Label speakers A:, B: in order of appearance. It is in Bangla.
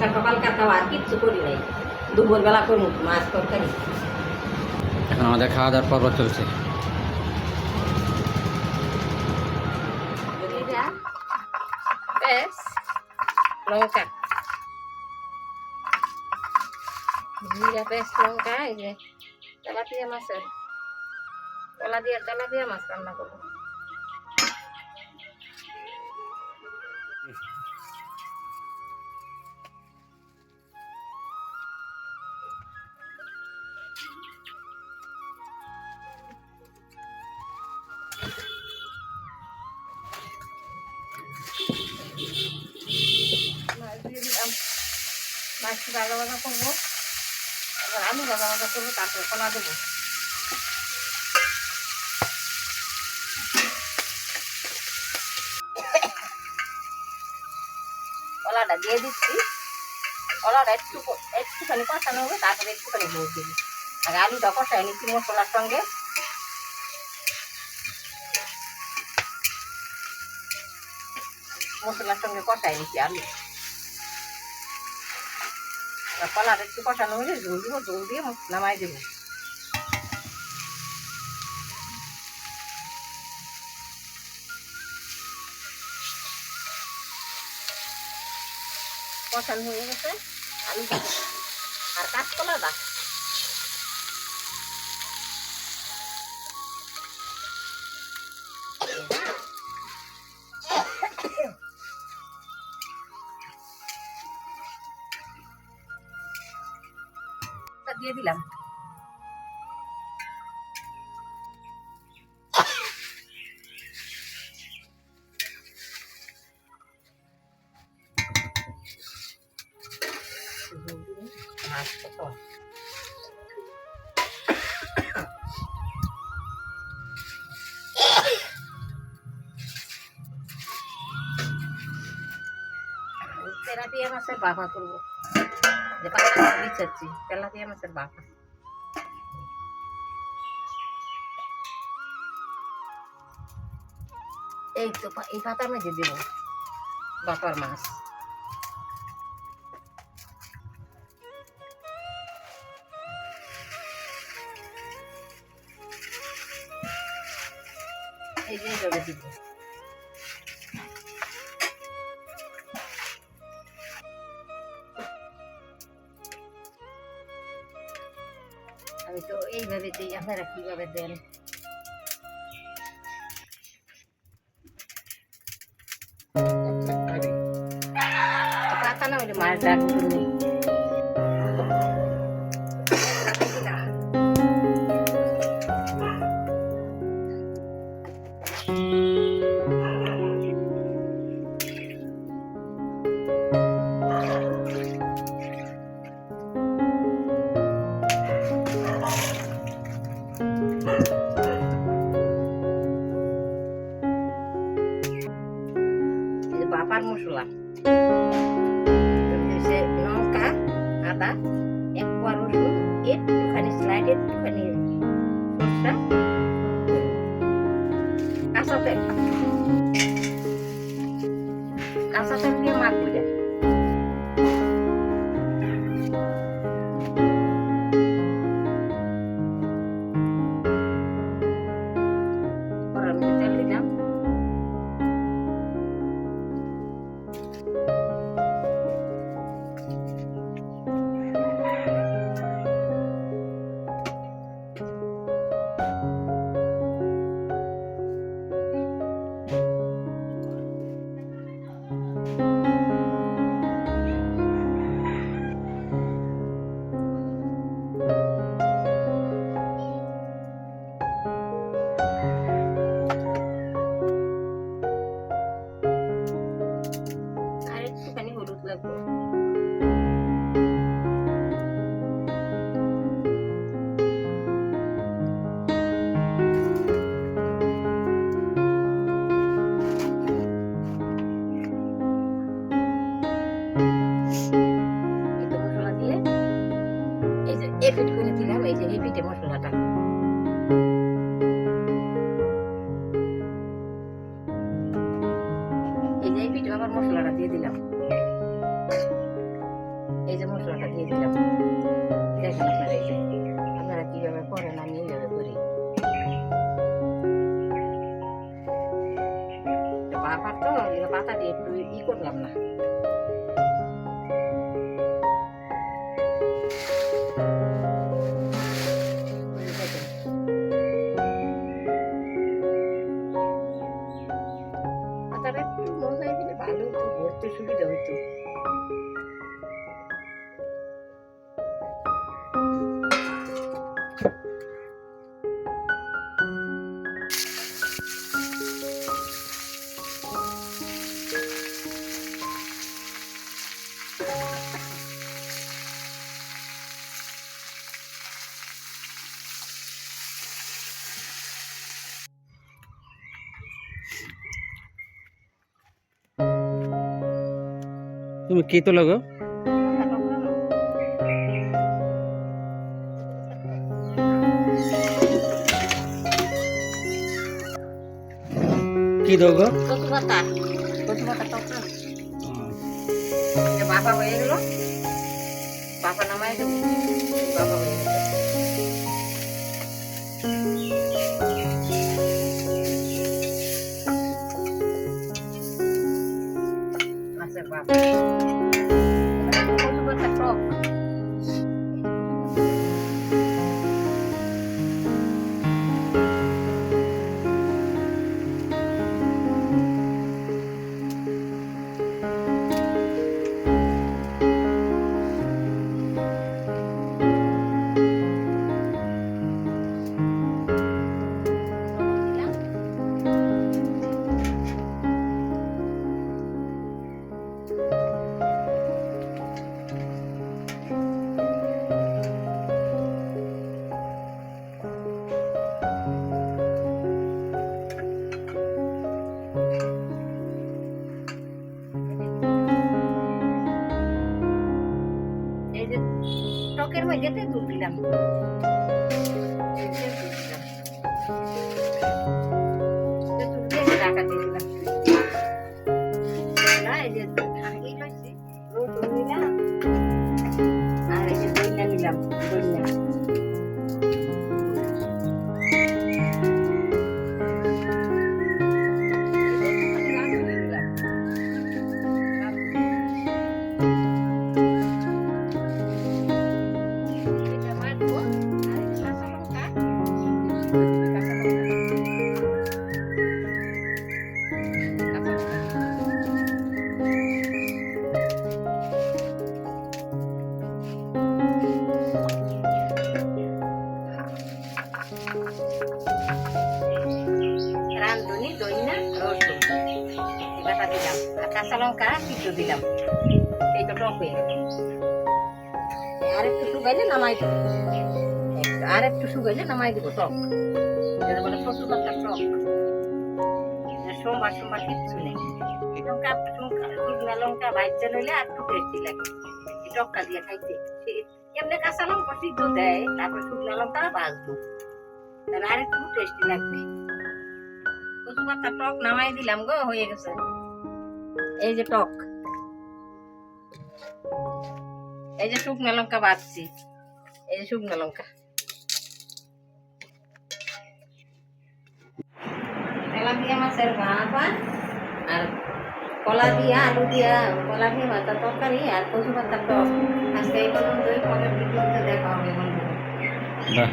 A: আজকে সকালকার খাওয়া আর কিচ্ছু করি নাই। দুপুরবেলা করব মাছ তরকারি।
B: এখন আমাদের খাওয়া দাওয়ার পর্ব চলছে।
A: লঙ্কা। জিরা পেঁয়াজ লঙ্কা এই যে তেলাপিয়া মাছের। তেলা দিয়ে তেলাপিয়া মাছ রান্না করব। মাছটি ভাজা ভাজা করব। এবার আলু ভাজা ভাজা করব, তারপরে কলা দেবো। কলাটা দিয়ে দিচ্ছি। কলাটা একটু একটুখানি কষানো হবে, তারপরে একটুখানি ভোট দিবি। আর আলুটা কষাই নিচ্ছি মশলার সঙ্গে। মশলার সঙ্গে কষাই নিচ্ছি আলু। কলাটা একটু কষানো হলে জল দিব, জল দিয়ে নামাই দেব। কষানো হয়ে গেছে, আলু আর কাঁচকলা তা দিলাম। মাছটা তো তেলাপিয়া মাছের বাবা করব যে পাতা বিছাচ্ছি তেলাপিয়া মাছের বাবা এই তো পা- এই পাতার মধ্যে দেবো বাপার মাছ এই যে এইভাবে দিব আমি তো এইভাবে দিই আপনারা কীভাবে দেন? পাতা না হলে মাছ ডাক কাঁচা তেল কাঁচা তেল দিয়ে। লাগবে এই তো মশলা দিয়ে এই যে এ পিঠ করে দিলাম একটু ই করলাম না।
B: তুমি কি তো লাগো? কি দোগো
A: কচু পাতা কচু বাবা হয়ে গেল। বাবা নামায় বাবা হয়ে গেল। মাছের দিলাম এই দিলাম। কাঁচা লঙ্কা। রান্ধুনি দইনা রসুন বাটা দিলাম আর কাঁচা লঙ্কা সিদ্ধ দিলাম এই তো টক হয়ে গেল আর একটু শুকাইলে নামাই দেবো একটু- আর একটু শুকাইলে নামাই দেবো টক যেটা বলে কচু পাতার টক এটা সোমবার সোমবার কিচ্ছু নেই। লঙ্কা শুকনা লঙ্কা ভাজতে নইলে আর একটু টেস্টি লাগে। টকটা দিয়ে খাইতে। এমনি কাঁচা লঙ্কা সিদ্ধ দেয়, তারপর শুকনা লঙ্কা ভাজবো তাহলে আর একটু টেস্টি লাগবে। কচু পাতা টক নামাই দিলাম গো, হয়ে গেছে। এই যে টক। এই যে শুকনো লঙ্কা বাঁচছি এই যে শুকনো লঙ্কা। তেলাপিয়া মাছের ভাপা আর কলা দিয়া আলু দিয়া কলা দিয়ে ভাতা তরকারি আর কচু পাতার টক। আজকে এই পর্যন্ত দেখা হবে বন্ধুরা।
B: বাহ।